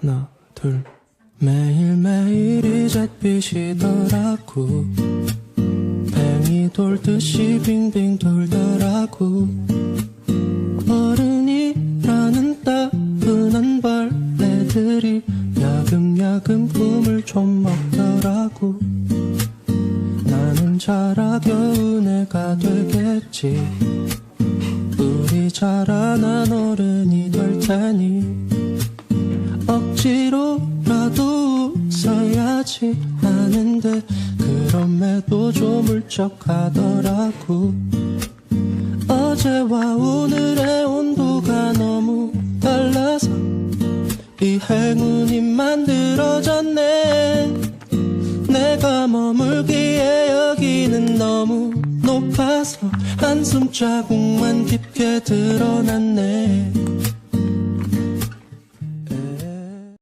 하나 둘. 매일매일 이 잿빛이더라고. 뱅이 돌듯이 빙빙 돌더라고. 어른이라는 따분한 벌레들이 야금야금 꿈을 좀 먹더라고. 나는 자라 겨우 내가 되겠지. 우리 자라난 어른이 될 테니 억지로라도 웃어야지 하는데 그럼에도 좀 울적하더라고. 어제와 오늘의 온도가 너무 달라서 이 행운이 만들어졌네. 내가 머물기에 여기는 너무 높아서 한숨 자국만 깊게 드러났네